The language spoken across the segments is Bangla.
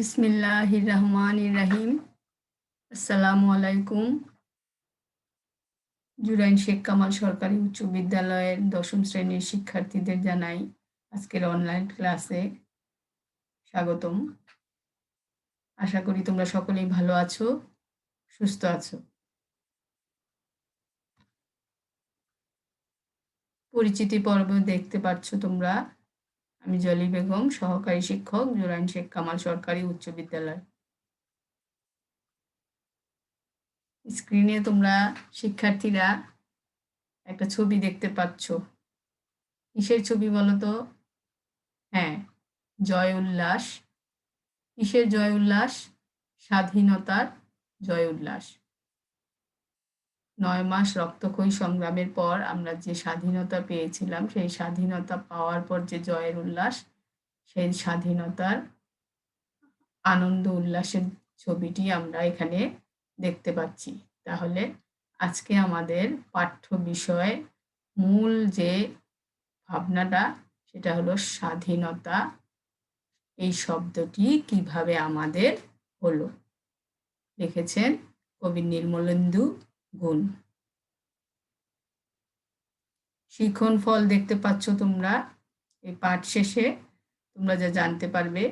বিসমিল্লাহির রহমানির রহিম আসসালামু আলাইকুম। জুরাইন শেখ কামাল সরকারি উচ্চ বিদ্যালয়ের দশম শ্রেণির শিক্ষার্থীদের জানাই আজকের অনলাইন ক্লাসে স্বাগতম। আশা করি তোমরা সকলেই ভালো আছো, সুস্থ আছো। পরিচিতি পর্ব দেখতে পাচ্ছ তোমরা। আমি জলি বেগম, সহকারী শিক্ষক জোরাইন শেখ কামাল সরকারি উচ্চ বিদ্যালয়। স্ক্রিনে তোমরা শিক্ষার্থীরা একটা ছবি দেখতে পাচ্ছ। কিসের ছবি বলতো? হ্যাঁ জয় উল্লাস। কিসের জয় উল্লাস? স্বাধীনতার জয় উল্লাস। নয় মাস রক্তক্ষয়ী সংগ্রামের পর আমরা যে স্বাধীনতা পেয়েছিলাম, সেই স্বাধীনতা পাওয়ার পর যে জয়ের উল্লাস, সেই স্বাধীনতার আনন্দ উল্লাসের ছবিটি আমরা এখানে দেখতে পাচ্ছি। তাহলে আজকে আমাদের পাঠ্য বিষয় মূল যে ভাবনাটা, সেটা হলো স্বাধীনতা। এই শব্দটি কীভাবে আমাদের হলো? লিখেছেন কবি নির্মলেন্দু গুণ। শিখন ফল দেখতে পাচ্ছ তোমরা। এই পাঠ শেষে তোমরা যা জানতে পারবে,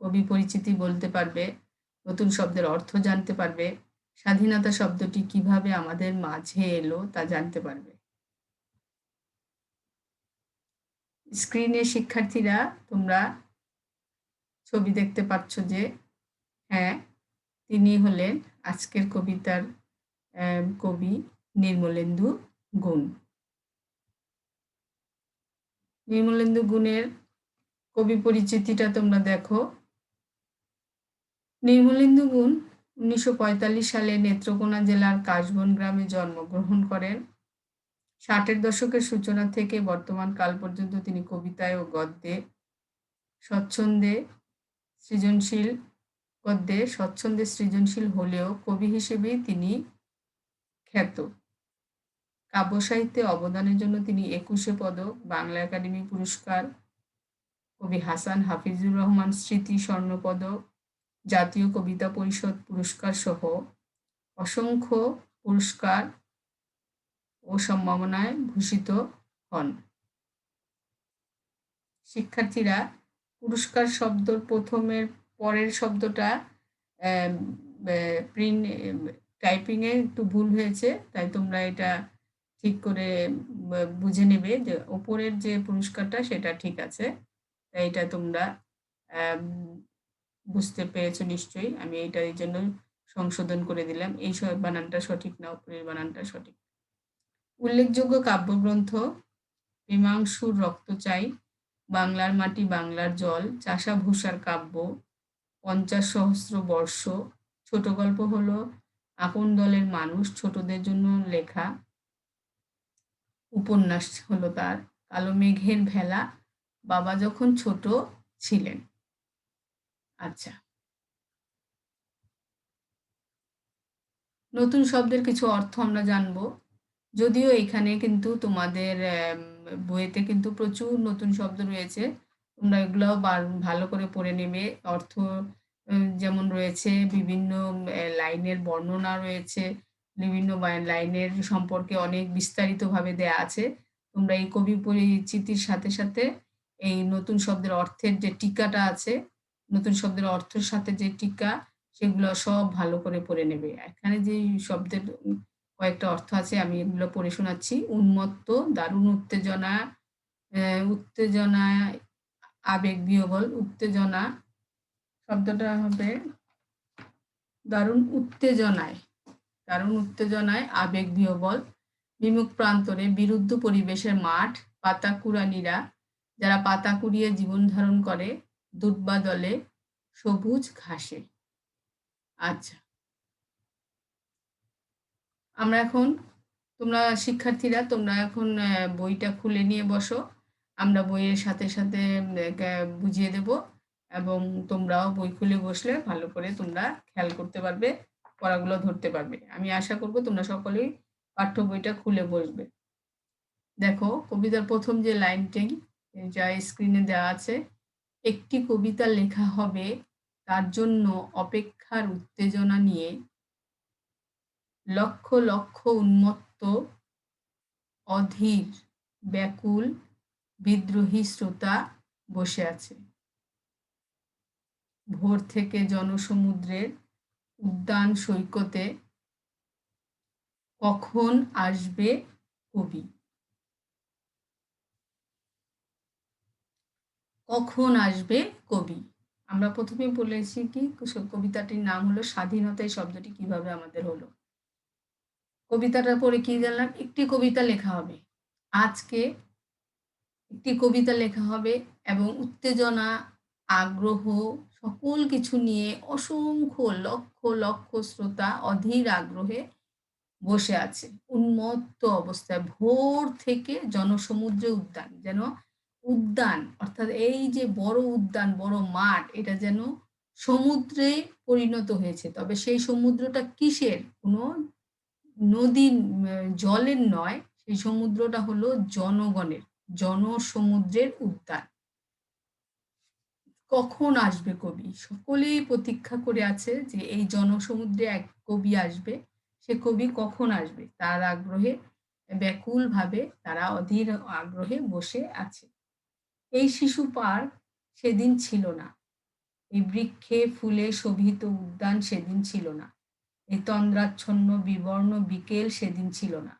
কবি পরিচিতি বলতে পারবে, নতুন শব্দের অর্থ জানতে পারবে, স্বাধীনতা শব্দটি কীভাবে আমাদের মাঝে এলো তা জানতে পারবে। স্ক্রিনে শিক্ষার্থীরা, তোমরা ছবি দেখতে পাচ্ছ যে হ্যাঁ তিনি হলেন আজকের কবিতার কবি নির্মলেন্দু গুণ। নির্মলেন্দু গুণের কবি পরিচিতিটা তোমরা দেখো। নির্মলেন্দু গুণ উনিশশো পঁয়তাল্লিশ সালে নেত্রকোনা জেলার কাশবন গ্রামে জন্মগ্রহণ করেন। ষাটের দশকের সূচনা থেকে বর্তমান কাল পর্যন্ত তিনি কবিতায় ও গদ্যে স্বচ্ছন্দে সৃজনশীল, গদ্যে স্বচ্ছন্দে সৃজনশীল হলেও কবি হিসেবেই তিনি খ্যাত কাব্য সাহিত্যে অবদানের জন্য তিনি একুশে পদক, বাংলা একাডেমি পুরস্কার, কবি হাসান হাফিজুর রহমান স্মৃতি স্বর্ণ পদক, জাতীয় কবিতা পরিষদ পুরস্কার সহ অসংখ্য পুরস্কার ও সম্ভাবনায় ভূষিত হন। শিক্ষার্থীরা, পুরস্কার শব্দ প্রথমের পরের শব্দটা প্রিন্ট টাইপিংয়ে একটু ভুল হয়েছে, তাই তোমরা এটা ঠিক করে বুঝে নেবে যে ওপরের যে পুরস্কারটা সেটা ঠিক আছে। তাই এটা তোমরা বুঝতে পেরেছ নিশ্চয়ই। আমি এইটা এই জন্য সংশোধন করে দিলাম। এই বানানটা সঠিক না উপরের বানানটা সঠিক। উল্লেখযোগ্য কাব্যগ্রন্থ মীমাংসুর রক্ত চাই, বাংলার মাটি বাংলার জল চাষা ভূষার কাব্য, পঞ্চাশ সহস্র বর্ষ। ছোট গল্প হলো আপন দলের মানুষ ছোটদের জন্য লেখা উপন্যাস হলো তার। কালো মেঘের ভেলা, বাবা যখন ছোট ছিলেন। আচ্ছা। নতুন শব্দের কিছু অর্থ আমরা জানব। যদিও এখানে কিন্তু তোমাদের বইয়েতে কিন্তু প্রচুর নতুন শব্দ রয়েছে। তোমরা এগুলোও ভালো করে পড়ে নেবে। অর্থ যেমন রয়েছে বিভিন্ন লাইনের বর্ণনা রয়েছে, বিভিন্ন লাইনের সম্পর্কে অনেক বিস্তারিতভাবে দেয়া আছে। তোমরা এই কবি পরিচিতির সাথে সাথে এই নতুন শব্দের অর্থের যে টিকাটা আছে, নতুন শব্দের অর্থের সাথে যে টিকা, সেগুলো সব ভালো করে পড়ে নেবে। এখানে যে শব্দের কয়েকটা অর্থ আছে, আমি এগুলো পড়ে শোনাচ্ছি। উন্মত্ত, দারুণ উত্তেজনা উত্তেজনা, আবেগ, বিহবল, উত্তেজনা শব্দটা হবে দারুণ উত্তেজনায় দারুণ উত্তেজনায় আবেগ বিহবল, বিমুখ প্রান্তরে বিরুদ্ধ পরিবেশের মাঠ, পাতা কুড়ানিরা, যারা পাতা কুড়িয়ে জীবন ধারণ করে দুর্বা দলে সবুজ ঘাসে। আচ্ছা। আমরা এখন, তোমরা শিক্ষার্থীরা, তোমরা এখন বইটা খুলে নিয়ে বসো। আমরা বইয়ের সাথে সাথে বুঝিয়ে দেব। এবং তোমরাও বই খুলে বসলে ভালো করে তোমরা খেয়াল করতে পারবে, পড়াগুলো ধরতে পারবে। আমি আশা করব তোমরা সকলেই পাঠ্য বইটা খুলে বসবে। দেখো, কবিতার প্রথম যে লাইনটি যা স্ক্রিনে দেওয়া আছে, একটি কবিতা লেখা হবে, তার জন্য অপেক্ষার উত্তেজনা নিয়ে লক্ষ লক্ষ উন্মত্ত, অধীর, ব্যাকুল, বিদ্রোহী শ্রোতা বসে আছে। ভোর থেকে জনসমুদ্রের উদ্যান সৈকতে কখন আসবে কবি? কখন আসবে কবি? আমরা প্রথমে বলেছি কি, কবিতাটির নাম হলো স্বাধীনতা এই শব্দটি কীভাবে আমাদের হলো। কবিতাটা পড়ে কি জানলাম? একটি কবিতা লেখা হবে। আজকে একটি কবিতা লেখা হবে এবং উত্তেজনা, আগ্রহ সকল কিছু নিয়ে অসংখ্য লক্ষ লক্ষ শ্রোতা অধীর আগ্রহে বসে আছে। উন্মত্ত অবস্থায় ভোর থেকে জনসমুদ্রে উদ্যান, যেন উদ্যান, অর্থাৎ এই যে বড় উদ্যান, বড় মাঠ, এটা যেন সমুদ্রে পরিণত হয়েছে। তবে সেই সমুদ্রটা কিসের? কোনো নদী জলের নয়, সেই সমুদ্রটা হলো জনগণের, জনসমুদ্রের উদ্যান। কখন আসবে কবি? সকলেই প্রতীক্ষা করে আছে যে এই জনসমুদ্রে এক কবি আসবে। সে কবি কখন আসবে? তার আগ্রহে ব্যাকুল ভাবে তারা অধীর আগ্রহে বসে আছে। এই শিশু পার্ক সেদিন ছিল না। এই বৃক্ষে ফুলে শোভিত উদ্যান সেদিন ছিল না। এই তন্দ্রাচ্ছন্ন বিবর্ণ বিকেল সেদিন ছিল না।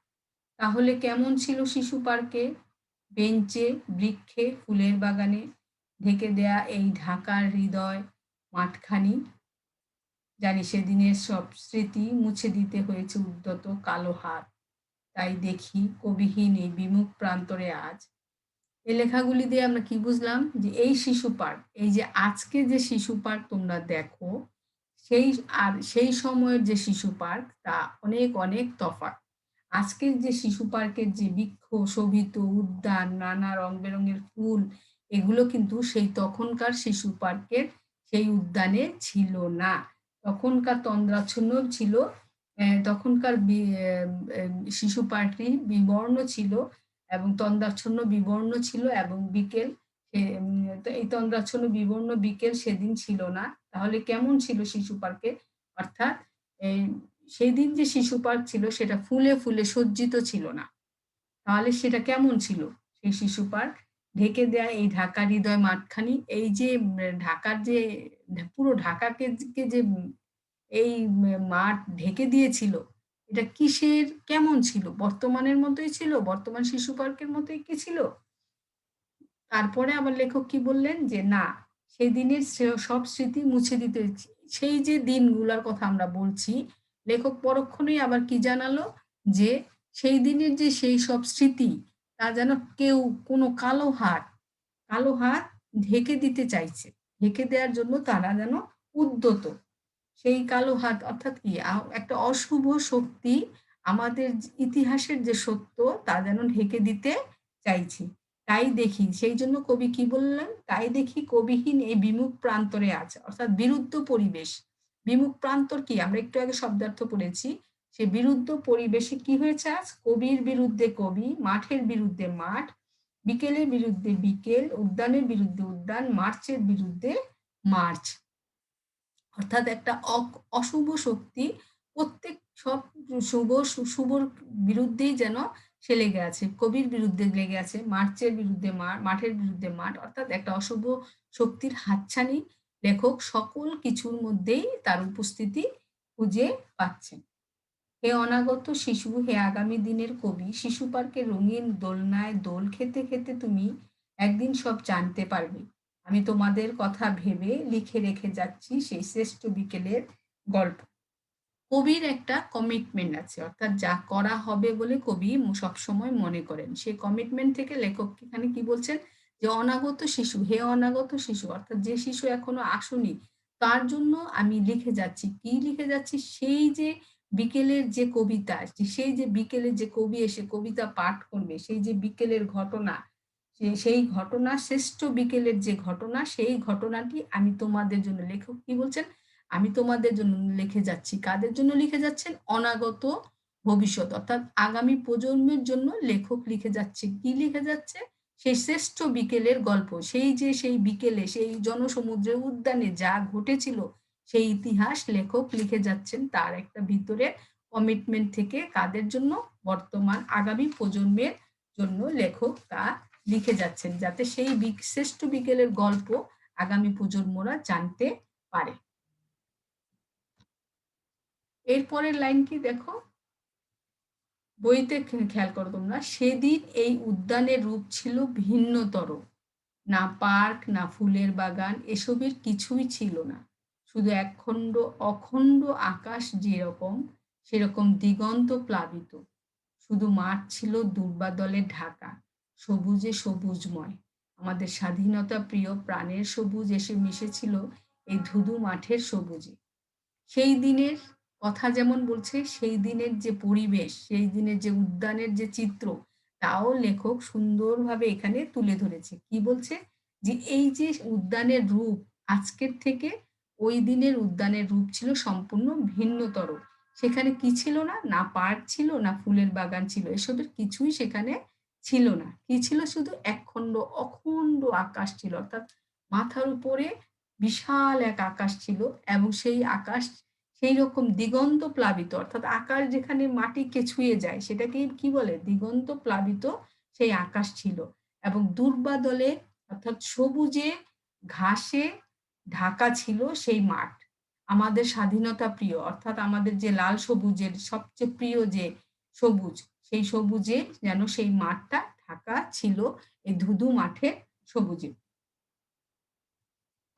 তাহলে কেমন ছিল শিশু পার্কে? বেঞ্চে, বৃক্ষে, ফুলের বাগানে ঢেকে দেয়া এই ঢাকার হৃদয় মাঠখানি। জানি সেদিনের সব স্মৃতি মুছে দিতে হয়েছে উদ্যত কালো হাত। তাই দেখি কবিহীন এই বিমুখ প্রান্তরে আজ। এই লেখাগুলি দিয়ে আমরা কি বুঝলাম? যে এই শিশু পার্ক, এই যে আজকে যে শিশু পার্ক তোমরা দেখো, সেই আর সেই সময়ের যে শিশু পার্ক, তা অনেক অনেক তফাৎ। আজকের যে শিশু পার্কের যে বৃক্ষ, শোভিত, উদ্যান, নানা রং বেরঙের ফুল এগুলো কিন্তু সেই তখনকার শিশু পার্কের সেই উদ্যানে ছিল না। তখনকার তন্দ্রাচ্ছন্ন ছিল তখনকার শিশু পার্কটি বিবর্ণ ছিল এবং তন্দ্রাচ্ছন্ন বিবর্ণ ছিল এবং বিকেল এই তন্দ্রাচ্ছন্ন বিবর্ণ বিকেল সেদিন ছিল না। তাহলে কেমন ছিল শিশু পার্কে? অর্থাৎ এই সেই দিন যে শিশু পার্ক ছিল সেটা ফুলে ফুলে সজ্জিত ছিল না। তাহলে সেটা কেমন ছিল সেই শিশু পার্ক? ঢেকে দেয় এই ঢাকা হৃদয় মাঠখানি। এই যে ঢাকার যে, পুরো ঢাকাকে যে এই মাঠ ঢেকে দিয়েছিল, এটা কিসের, কেমন ছিল? বর্তমানের মতোই ছিল? বর্তমান শিশু পার্কের মতোই কি ছিল? তারপরে আবার লেখক কি বললেন যে, না সেই দিনের সব স্মৃতি মুছে দিতে সেই যে দিনগুলোর কথা আমরা বলছি, লেখক পরক্ষণেই আবার কি জানালো? যে, সেই দিনের যে, সেই সব স্মৃতি তা যেন কেউ কোনো কালো হাত কালো হাত ঢেকে দিতে চাইছে। ঢেকে দেওয়ার জন্য তারা যেন উদ্যত। সেই কালো হাত অর্থাৎ কি? একটা অশুভ শক্তি আমাদের ইতিহাসের যে সত্য, তা যেন ঢেকে দিতে চাইছে। তাই দেখি, সেই জন্য কবি কি বললেন? তাই দেখি কবিহীন এই বিমুখ প্রান্তরে আছে, অর্থাৎ বিরুদ্ধ পরিবেশ। বিমুখ প্রান্তর কি? আমরা একটু আগে শব্দার্থ পড়েছি। সে বিরুদ্ধ পরিবেশে কি হয়েছে আজ? কবির বিরুদ্ধে কবি, মাঠের বিরুদ্ধে মাঠ, বিকেলের বিরুদ্ধে বিকেল, উদ্যানের বিরুদ্ধে উদ্যান, মার্চের বিরুদ্ধে মার্চ। অর্থাৎ একটা অশুভ শক্তি প্রত্যেক সব শুভ শুভর বিরুদ্ধেই যেন সে লেগে আছে। কবির বিরুদ্ধে লেগে আছে, মার্চের বিরুদ্ধে মাঠের বিরুদ্ধে মাঠ। অর্থাৎ একটা অশুভ শক্তির হাতছানি লেখক সকল কিছুর মধ্যেই তার উপস্থিতি খুঁজে পাচ্ছেন। হে অনাগত শিশু, হে আগামী দিনের কবি, শিশু পার্কের রঙিন দোলনায় দোল খেতে খেতে তুমি একদিন সব জানতে পারবে। আমি তোমাদের কথা ভেবে লিখে রেখে যাচ্ছি সেই শ্রেষ্ঠ বিকেলের গল্প। কবির একটা কমিটমেন্ট আছে, অর্থাৎ যা করা হবে বলে কবি সবসময় মনে করেন। সেই কমিটমেন্ট থেকে লেখক এখানে কি বলছেন? যে অনাগত শিশু, হে অনাগত শিশু, অর্থাৎ যে শিশু এখনও আসুনি, তার জন্য আমি লিখে যাচ্ছি। কি লিখে যাচ্ছি? সেই যে বিকেলের যে কবিতা সেই যে বিকেলের যে কবি এসে কবিতা পাঠ করবে, সেই যে বিকেলের ঘটনা সেই ঘটনা, শ্রেষ্ঠ বিকেলের যে ঘটনা, সেই ঘটনাটি আমি তোমাদের জন্য লেখক কি বলছেন? আমি তোমাদের জন্য লিখে যাচ্ছি। কাদের জন্য লিখে যাচ্ছেন? অনাগত ভবিষ্যৎ। অর্থাৎ আগামী প্রজন্মের জন্য লেখক লিখে যাচ্ছে। কি লিখে যাচ্ছে? সেই শ্রেষ্ঠ বিকেলের গল্প। সেই যে সেই বিকেলে, সেই জনসমুদ্রের উদ্যানে যা ঘটেছিল সেই ইতিহাস লেখক লিখে যাচ্ছেন তার একটা ভিতরে কমিটমেন্ট থেকে কাদের জন্য? বর্তমান আগামী প্রজন্মের জন্য লেখক তা লিখে যাচ্ছেন যাতে সেই শ্রেষ্ঠ বিকেলের গল্প আগামী প্রজন্মরা জানতে পারে। এরপরের লাইন কি দেখো? বইতে খেয়াল করো তোমরা, সেদিন এই উদ্যানের রূপ ছিল ভিন্নতর। না পার্ক, না ফুলের বাগান, এসবের কিছুই ছিল না। শুধু একখণ্ড, অখণ্ড আকাশ যেরকম, সেরকম দিগন্ত প্লাবিত। শুধু মাঠ ছিল দুর্বাদলে ঢাকা, সবুজে সবুজময়। আমাদের স্বাধীনতা প্রিয় প্রাণের সবুজ এসে মিশেছিল এই ধুধু মাঠের সবুজে। সেই দিনের কথা যেমন বলছে, সেই দিনের যে পরিবেশ, সেই দিনের যে উদ্যানের যে চিত্র, তাও লেখক সুন্দরভাবে এখানে তুলে ধরেছে। কি বলছে? যে এই যে উদ্যানের রূপ আজকের থেকে ওই দিনের উদ্যানের রূপ ছিল সম্পূর্ণ ভিন্নতর। সেখানে কি ছিল না? না পার্ক ছিল, না ফুলের বাগান ছিল। এসবের কিছুই সেখানে ছিল না। কি ছিল? শুধু একখণ্ড, অখণ্ড আকাশ ছিল। অর্থাৎ মাথার উপরে বিশাল এক আকাশ ছিল এবং সেই আকাশ সেই রকম দিগন্ত প্লাবিত। অর্থাৎ আকাশ যেখানে মাটিকে ছুঁয়ে যায়, সেটাকে কি বলে? দিগন্ত প্লাবিত সেই আকাশ ছিল। এবং দুর্বাদলে অর্থাৎ সবুজে, ঘাসে ঢাকা ছিল সেই মাঠ। আমাদের স্বাধীনতা প্রিয়, অর্থাৎ আমাদের যে লাল সবুজের সবচেয়ে প্রিয় যে সবুজ, সেই সবুজে যেন সেই মাঠটা ঢাকা ছিল এই ধুধু মাঠে সবুজে।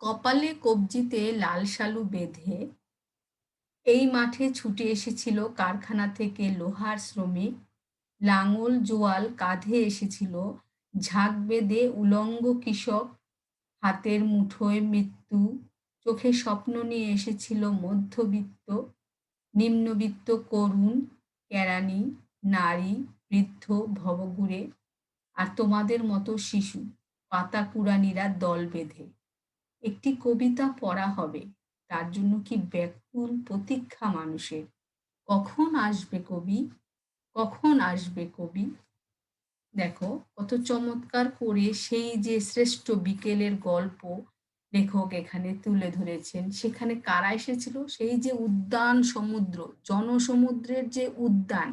কপালে কবজিতে লাল শালু বেঁধে এই মাঠে ছুটে এসেছিল কারখানা থেকে লোহার শ্রমিক। লাঙল জোয়াল কাঁধে এসেছিল, ঝাঁক বেঁধে উলঙ্গ কৃষক হাতের মুঠোয় মৃত্যু, চোখে স্বপ্ন নিয়ে এসেছিল মধ্যবিত্ত, নিম্নবিত্ত করুণ কেরানি নারী, বৃদ্ধ, ভবঘুরে আর তোমাদের মতো শিশু, পাতা কুড়ানিরা দল বেঁধে। একটি কবিতা পড়া হবে, তার জন্য কি ব্যাকুল প্রতীক্ষা মানুষের? কখন আসবে কবি? কখন আসবে কবি? দেখো, কত চমৎকার করে সেই যে শ্রেষ্ঠ বিকেলের গল্প লেখক এখানে তুলে ধরেছেন। সেখানে কারা এসেছিল? সেই যে উদ্যান সমুদ্র, জনসমুদ্রের যে উদ্যান,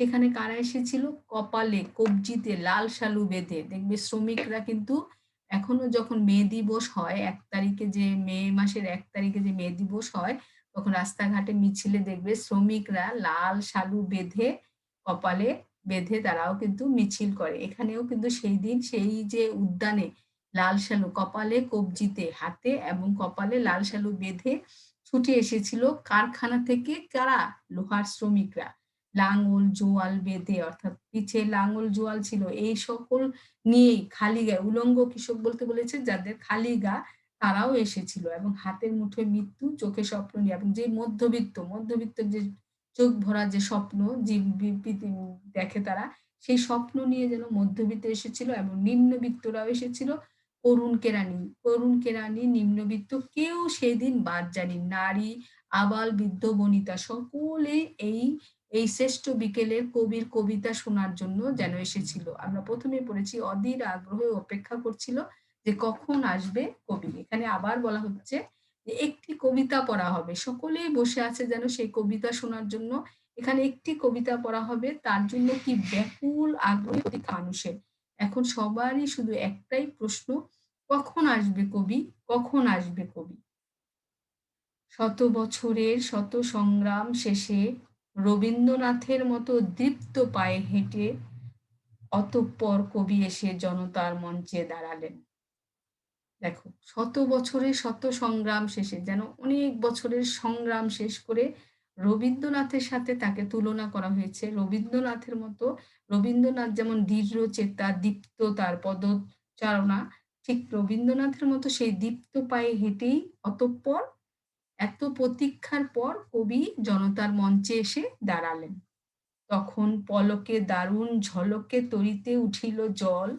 সেখানে কারা এসেছিল? কপালে কবজিতে লাল শালু বেঁধে। দেখবে শ্রমিকরা কিন্তু এখনও যখন মে দিবস হয়, এক তারিখে যে মে মাসের এক তারিখে যে মে দিবস হয়, তখন রাস্তাঘাটে মিছিলে দেখবে শ্রমিকরা লাল শালু বেঁধে কপালে বেঁধে তারাও কিন্তু মিছিল করে। এখানেও কিন্তু সেই দিন সেই যে উদ্যানে লাল শালু, কপালে কবজিতে হাতে এবং কপালে লাল শালু বেঁধে ছুটে এসেছিল কারখানা থেকে কারা? লোহার শ্রমিকরা। লাঙল, জোয়াল বেঁধে, অর্থাৎ পিছে লাঙল, জোয়াল ছিল। এই সকল নিয়েই খালি গায়ে, উলঙ্গ কৃষক বলতে বলেছে যাদের খালি গা, তারাও এসেছিল এবং হাতের মুঠোয় মৃত্যু, চোখে স্বপ্ন নিয়ে এবং যে মধ্যবিত্ত মধ্যবিত্ত যে চোখ ভরা যে স্বপ্ন দেখে তারা, সেই স্বপ্ন নিয়ে যেন মধ্যবিত্ত এসেছিল এবং নিম্নবিত্তরাও এসেছিল। করুণ কেরানি করুণ কেরানি নিম্নবিত্ত কেউ সেদিন বাদ জানি নারী, আবাল, বৃদ্ধ, বনিতা সকলে এই এই শ্রেষ্ঠ বিকেলের কবির কবিতা শোনার জন্য যেন এসেছিল। আমরা প্রথমে পড়েছি, অধীর আগ্রহে অপেক্ষা করছিল যে কখন আসবে কবি। এখানে আবার বলা হচ্ছে একটি কবিতা পড়া হবে। সকলেই বসে আছে যেন সেই কবিতা শোনার জন্য। এখানে একটি কবিতা পড়া হবে, তার জন্য কি ব্যাকুল আগ্রহ মানুষের। এখন সবারই শুধু একটাই প্রশ্ন, কখন আসবে কবি, কখন আসবে কবি? শত বছরের শত সংগ্রাম শেষে রবীন্দ্রনাথের মতো দীপ্ত পায়ে হেঁটে অতঃপর কবি এসে জনতার মঞ্চে দাঁড়ালেন। দেখো, শত বছরের শত সংগ্রাম শেষে, যেন অনেক বছরের সংগ্রাম শেষ করে রবীন্দ্রনাথের সাথে তাকে তুলনা করা হয়েছে। রবীন্দ্রনাথের মতো, রবীন্দ্রনাথ যেমন দৃঢ় চেতা, দীপ্ত তার পদচারণা, ঠিক রবীন্দ্রনাথের মতো সেই দীপ্ত পায়ে হেঁটেই অতঃপর, এত প্রতীক্ষার পর কবি জনতার মঞ্চে এসে দাঁড়ালেন। তখন পলকে দারুণ ঝলকে তরিতে উঠিল জল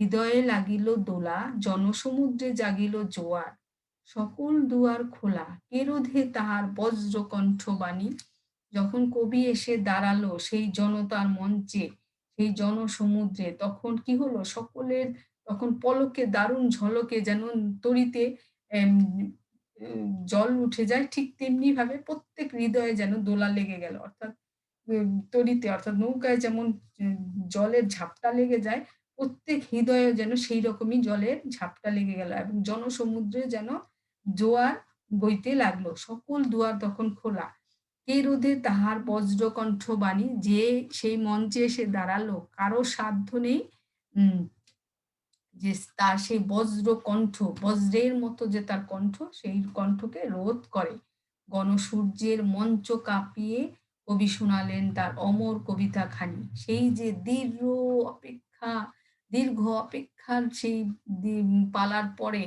হৃদয়ে লাগিল দোলা জনসমুদ্রে জাগিল জোয়ার। সকল দুয়ার খোলা কেরোধে তাহার বজ্রকণ্ঠ বাণী? যখন কবি এসে দাঁড়াল সেই জনতার মঞ্চে সেই জনসমুদ্রে তখন কি হলো? সকলের তখন পলকে দারুণ ঝলকে যেন এম জল উঠে যায় ঠিক তেমনিভাবে প্রত্যেক হৃদয়ে যেন দোলা লেগে গেল। অর্থাৎ তড়িতে অর্থাৎ নৌকায় যেমন জলের ঝাপটা লেগে যায়, প্রত্যেক হৃদয়ে যেন সেই রকমই জলের ঝাপটা লেগে গেল এবং জনসমুদ্রে যেন জোয়ার বইতে লাগল। সকল দুয়ার তখন খোলা। কে রোধে তাহার বজ্রকণ্ঠ বাণী যে সেই মঞ্চে এসে দাঁড়াল কারও সাধ্য নেই উম যে তার সেই বজ্র কণ্ঠ, বজ্রের মতো যে তার কণ্ঠ সেই কণ্ঠকে রোধ করে। গণসূর্যের মঞ্চ কাঁপিয়ে কবি শোনালেন তার অমর কবিতা খানি। সেই যে দীর্ঘ অপেক্ষা দীর্ঘ অপেক্ষার সেই পালার পরে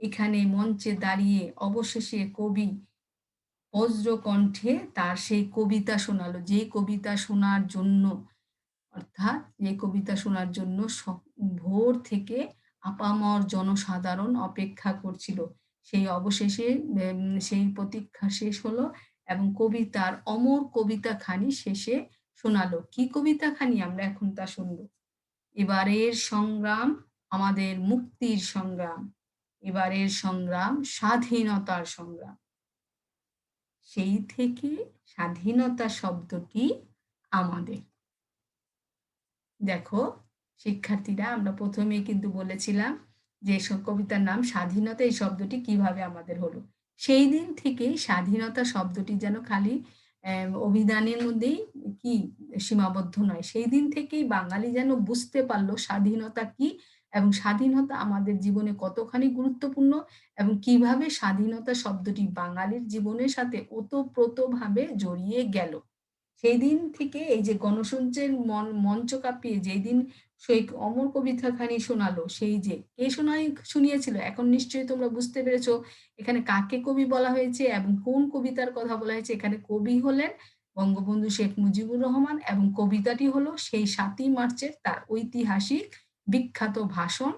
এখানে মঞ্চে দাঁড়িয়ে অবশেষে কবি বজ্র কণ্ঠে তার সেই কবিতা শোনালো। যে কবিতা শোনার জন্য, অর্থাৎ যে কবিতা শোনার জন্য ভোর থেকে আপামর জনসাধারণ অপেক্ষা করছিল। সেই অবশেষে সেই প্রতীক্ষা শেষ হলো এবং কবিতার অমর কবিতাখানি শেষে শোনালো। কি কবিতাখানি? আমরা এখন তা শুনব। এবারের সংগ্রাম আমাদের মুক্তির সংগ্রাম। এবারের সংগ্রাম স্বাধীনতার সংগ্রাম। সেই থেকে স্বাধীনতা শব্দটি আমাদের। দেখো, শিক্ষার্থীরা, আমরা ১ম এই কিন্তু বলেছিলাম যে কবিতার নাম স্বাধীনতা, এই শব্দটি কীভাবে আমাদের হলো। সেই দিন থেকেই স্বাধীনতা শব্দটি যেন খালি অভিধানের মধ্যেই কি সীমাবদ্ধ নয়। সেই দিন থেকেই বাঙালি যেন বুঝতে পারল স্বাধীনতা কি এবং স্বাধীনতা আমাদের জীবনে কতখানি গুরুত্বপূর্ণ এবং কীভাবে স্বাধীনতা শব্দটি বাঙালির জীবনের সাথে ওতপ্রোতভাবে জড়িয়ে গেল। সেই দিন থেকে এই যে গণসূর্যের মন, মঞ্চ কাঁপিয়ে যেদিন সেই অমর কবিতাখানি শোনালো, সেই যে কে শোনাই শুনিয়েছিল? এখন নিশ্চয়ই তোমরা বুঝতে পেরেছ এখানে কাকে কবি বলা হয়েছে এবং কোন কবিতার কথা বলা হয়েছে। এখানে কবি হলেন বঙ্গবন্ধু শেখ মুজিবুর রহমান এবং কবিতাটি হলো সেই সাতই মার্চের তার ঐতিহাসিক বিখ্যাত ভাষণ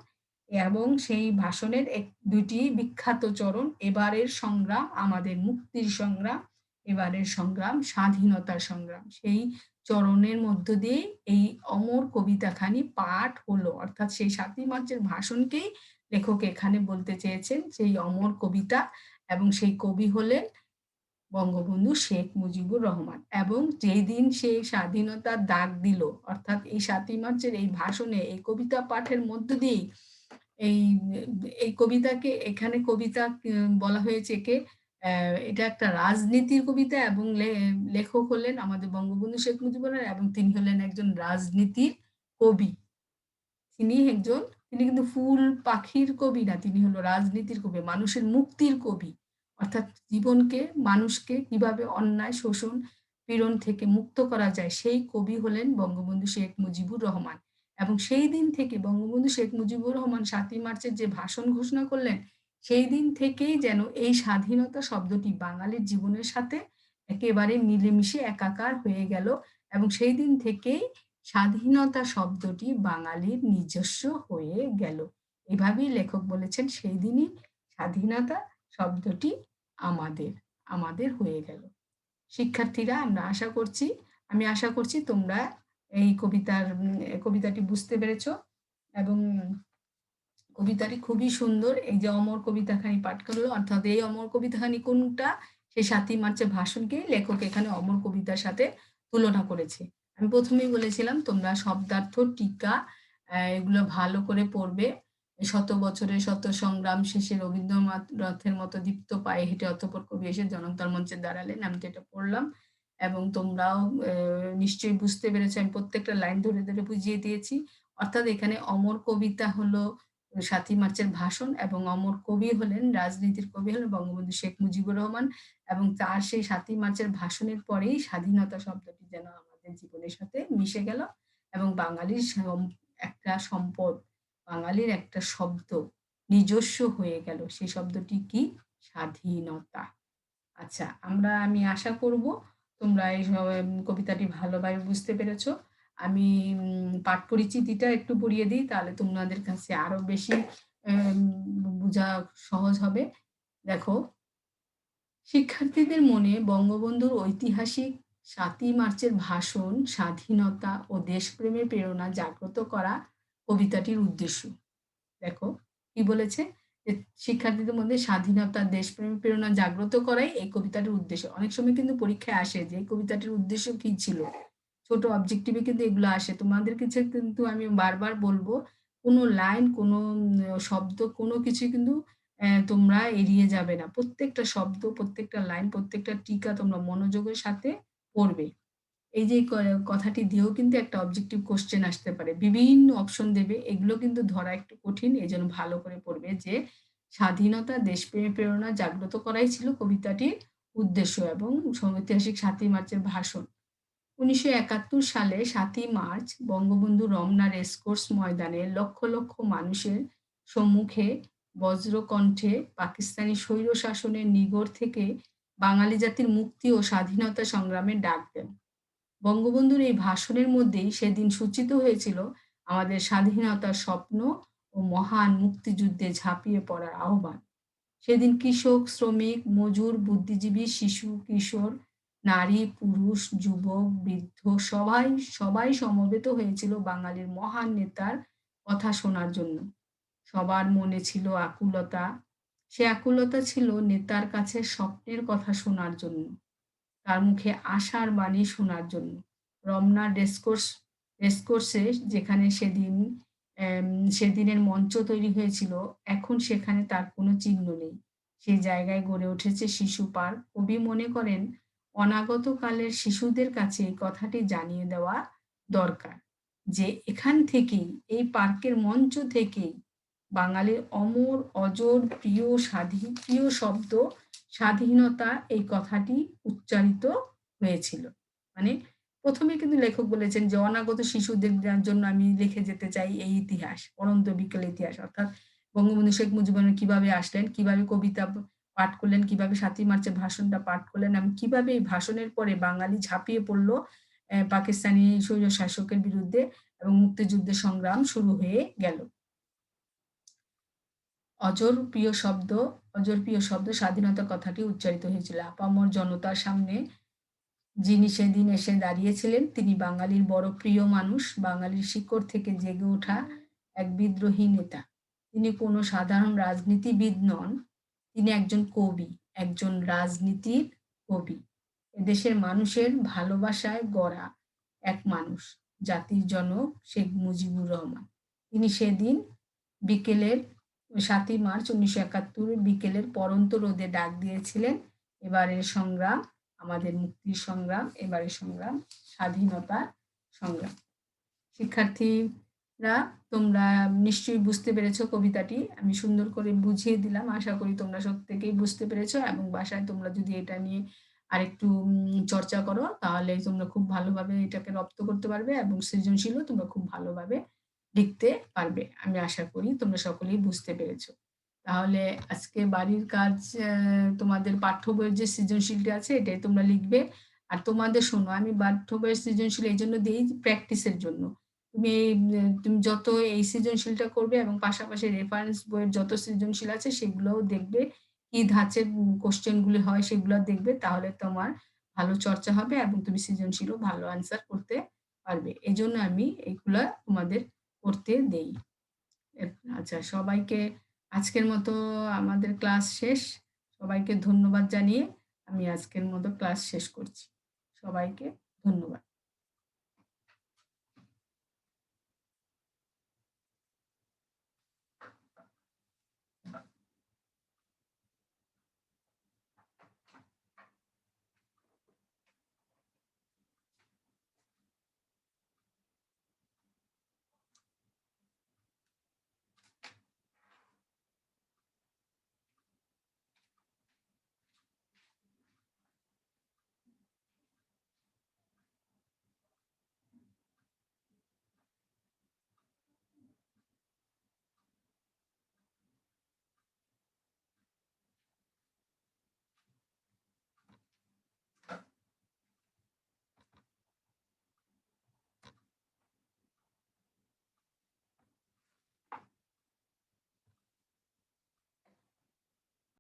এবং সেই ভাষণের এক ২ টি বিখ্যাত চরণ, এবারের সংগ্রাম আমাদের মুক্তির সংগ্রাম, এবারের সংগ্রাম স্বাধীনতার সংগ্রাম। সেই চরণের মধ্য দিয়েই এই অমর কবিতাখানি পাঠ হলো। অর্থাৎ সেই সাতই মার্চের ভাষণকেই লেখক এখানে বলতে চেয়েছেন সেই অমর কবিতা এবং সেই কবি হলেন বঙ্গবন্ধু শেখ মুজিবুর রহমান এবং যেদিন সে স্বাধীনতার ডাক দিল, অর্থাৎ এই সাতই মার্চের এই ভাষণে এই কবিতা পাঠের মধ্য দিয়েই এই এই কবিতাকে, এখানে কবিতা বলা হয়েছে অ্যা এটা একটা রাজনীতির কবিতা এবং লেখক হলেন আমাদের বঙ্গবন্ধু শেখ মুজিবুর এবং তিনি হলেন একজন রাজনীতির কবি। তিনি একজন তিনি কিন্তু ফুল পাখির কবি না, তিনি হলো রাজনীতির কবি, মানুষের মুক্তির কবি। অর্থাৎ জীবনকে মানুষকে কীভাবে অন্যায়, শোষণ, পীড়ন থেকে মুক্ত করা যায় সেই কবি হলেন বঙ্গবন্ধু শেখ মুজিবুর রহমান। এবং সেই দিন থেকে বঙ্গবন্ধু শেখ মুজিবুর রহমান সাতই মার্চের যে ভাষণ ঘোষণা করলেন, সেই দিন থেকেই যেন এই স্বাধীনতা শব্দটি বাঙালির জীবনের সাথে একেবারে মিলেমিশে একাকার হয়ে গেল এবং সেই দিন থেকেই স্বাধীনতা শব্দটি বাঙালির নিজস্ব হয়ে গেল। এভাবেই লেখক বলেছেন সেই দিনই স্বাধীনতা শব্দটি আমাদের, আমাদের হয়ে গেল। শিক্ষার্থীরা আমরা আশা করছি আমি আশা করছি তোমরা এই কবিতার কবিতাটি বুঝতে পেরেছ এবং কবিতাটি খুবই সুন্দর। এই যে অমর কবিতাখানি পাঠ করল অর্থাৎ এই অমর কবিতাখানি কোনটা? সেই সাতই মার্চের ভাষণকে লেখক এখানে অমর কবিতার সাথে তুলনা করেছে। আমি প্রথমেই বলেছিলাম তোমরা শব্দার্থ, টীকা এগুলো ভালো করে পড়বে। শত বছরের শত সংগ্রাম শেষে রবীন্দ্রনাথ রথের মতো দীপ্ত পায়ে হেঁটে অতঃপর কবি এসে জনতার মঞ্চে দাঁড়ালেন। আমি তো এটা পড়লাম এবং তোমরাও নিশ্চয়ই বুঝতে পেরেছ আমি প্রত্যেকটা লাইন ধরে, ধরে বুঝিয়ে দিয়েছি। অর্থাৎ এখানে অমর কবিতা হলো ৭ই মার্চের ভাষণ এবং অমর কবি হলেন রাজনীতির কবি হলেন বঙ্গবন্ধু শেখ মুজিবুর রহমান এবং তার সেই ৭ই মার্চের ভাষণের পরেই স্বাধীনতা শব্দটি যেন আমাদের জীবনের সাথে মিশে গেল এবং বাঙালির একটা সম্পদ, বাঙালির একটা শব্দ নিজস্ব হয়ে গেল। সেই শব্দটি কি? স্বাধীনতা। আচ্ছা আমরা আমি আশা করব তোমরা এই কবিতাটি ভালোভাবে বুঝতে পেরেছ। আমি পাঠ পরিচিতিটা একটু পড়িয়ে দিই, তাহলে তোমাদের কাছে আরও বেশি বুঝা সহজ হবে। দেখো, শিক্ষার্থীদের মনে বঙ্গবন্ধুর ঐতিহাসিক সাতই মার্চের ভাষণ, স্বাধীনতা ও দেশপ্রেমের প্রেরণা জাগ্রত করা কবিতাটির উদ্দেশ্য। দেখো, কি বলেছে? শিক্ষার্থীদের মধ্যে স্বাধীনতা, দেশপ্রেমের প্রেরণা জাগ্রত করাই এই কবিতাটির উদ্দেশ্য। অনেক সময় কিন্তু পরীক্ষায় আসে যে এই কবিতাটির উদ্দেশ্য কি ছিল? ছোট অবজেক্টিভে কিন্তু এগুলো আসে। তোমাদের কিছু কিন্তু আমি বারবার বলব, কোনো লাইন কোনো শব্দ, কোনো কিছু কিন্তু তোমরা এড়িয়ে যাবে না। প্রত্যেকটা শব্দ, প্রত্যেকটা লাইন প্রত্যেকটা টিকা তোমরা মনোযোগের সাথে পড়বে। এই যে কথাটি দিয়েও কিন্তু একটা অবজেক্টিভ কোশ্চেন আসতে পারে। বিভিন্ন অপশন দেবে, এগুলো কিন্তু ধরা একটু কঠিন, এই জন্য ভালো করে পড়বে যে, স্বাধীনতা দেশপ্রেমে প্রেরণা জাগ্রত করাই ছিল কবিতাটির উদ্দেশ্য এবং ঐতিহাসিক সাতই মার্চের ভাষণ। উনিশশো একাত্তর সালে সাতই মার্চ বঙ্গবন্ধু রমনা রেসকোর্স ময়দানে লক্ষ লক্ষ মানুষের সম্মুখে বজ্রকণ্ঠে পাকিস্তানি স্বৈর শাসনের নিগড় থেকে বাঙালি জাতির মুক্তি ও স্বাধীনতা সংগ্রামের ডাক দেন। বঙ্গবন্ধুর এই ভাষণের মধ্যেই সেদিন সূচিত হয়েছিল আমাদের স্বাধীনতার স্বপ্ন ও মহান মুক্তিযুদ্ধে ঝাঁপিয়ে পড়ার আহ্বান। সেদিন কৃষক, শ্রমিক, মজুর, বুদ্ধিজীবী, শিশু, কিশোর নারী, পুরুষ, যুবক, বৃদ্ধ সবাই সবাই সমবেত হয়েছিল বাঙালির মহান নেতার কথা শোনার জন্য। সবার মনে ছিল আকুলতা। সে আকুলতা ছিল নেতার কাছে স্বপ্নের কথা শোনার জন্য, তার মুখে আশার বাণী শোনার জন্য। রমনা ডেসকোর্স রেসকোর্সে যেখানে সেদিন সেদিনের মঞ্চ তৈরি হয়েছিল, এখন সেখানে তার কোনো চিহ্ন নেই। সেই জায়গায় গড়ে উঠেছে শিশু পার্ক। কবি মনে করেন অনাগত কালের শিশুদের কাছে এই কথাটি জানিয়ে দেওয়া দরকার যে এখান থেকেই, এই পার্কের মঞ্চ থেকেই বাঙালির অমর, অজর, প্রিয় স্বাধীন প্রিয় শব্দ, স্বাধীনতা এই কথাটি উচ্চারিত হয়েছিল। মানে প্রথমে কিন্তু লেখক বলেছেন যে, অনাগত শিশুদের জন্য আমি লিখে যেতে চাই এই ইতিহাস, অনন্ত বিকেল ইতিহাস, অর্থাৎ বঙ্গবন্ধু শেখ মুজিবুর কীভাবে আসলেন, কীভাবে কবিতা পাঠ করলেন, কীভাবে সাতই মার্চের ভাষণটা পাঠ করলেন, এবং কীভাবে এই ভাষণের পরে বাঙালি ঝাঁপিয়ে পড়ল পাকিস্তানি স্বৈর শাসকের বিরুদ্ধে এবং মুক্তিযুদ্ধের সংগ্রাম শুরু হয়ে গেল। অজর প্রিয় শব্দ, অজর প্রিয় শব্দ স্বাধীনতা কথাটি উচ্চারিত হয়েছিল। আপামর জনতার সামনে যিনি সেদিন এসে দাঁড়িয়েছিলেন, তিনি বাঙালির বড় প্রিয় মানুষ, বাঙালির শিকড় থেকে জেগে ওঠা এক বিদ্রোহী নেতা। তিনি কোনো সাধারণ রাজনীতিবিদ নন তিনি একজন কবি, একজন রাজনীতির কবি। এদেশের মানুষের ভালোবাসায় গড়া এক মানুষ, জাতির জনক শেখ মুজিবুর রহমান। তিনি সেদিন বিকেলের সাতই মার্চ উনিশশো একাত্তর বিকেলের পরন্ত রোদে ডাক দিয়েছিলেন, এবারের সংগ্রাম, আমাদের মুক্তির সংগ্রাম, এবারের সংগ্রাম, স্বাধীনতার সংগ্রাম। শিক্ষার্থীরা তোমরা নিশ্চয়ই বুঝতে পেরেছ কবিতাটি। আমি সুন্দর করে বুঝিয়ে দিলাম। আশা করি তোমরা প্রত্যেকেই বুঝতে পেরেছ এবং বাসায় তোমরা যদি এটা নিয়ে আরেকটু চর্চা করো, তাহলে তোমরা খুব ভালোভাবে এটাকে রপ্ত করতে পারবে এবং সৃজনশীলও তোমরা খুব ভালোভাবে লিখতে পারবে। আমি আশা করি তোমরা সকলেই বুঝতে পেরেছ। তাহলে আজকে বাড়ির কাজ তোমাদের পাঠ্য বইয়ের যে সৃজনশীলটা আছে, এটাই তোমরা লিখবে। আর তোমাদের শোনো, আমি পাঠ্য বইয়ের সৃজনশীল এই জন্য দিই প্র্যাকটিসের জন্য। তুমি যত এই সৃজনশীলটা করবে এবং পাশাপাশি রেফারেন্স বইয়ের যত সৃজনশীল আছে সেগুলোও দেখবে, কি ধাঁচের কোশ্চেনগুলি হয় সেগুলো দেখবে, তাহলে তোমার ভালো চর্চা হবে এবং তুমি সৃজনশীলও ভালো আনসার করতে পারবে। এই জন্য আমি এইগুলা তোমাদের করতে দেই। আচ্ছা সবাইকে আজকের মতো আমাদের ক্লাস শেষ। সবাইকে ধন্যবাদ জানিয়ে আমি আজকের মতো ক্লাস শেষ করছি। সবাইকে ধন্যবাদ।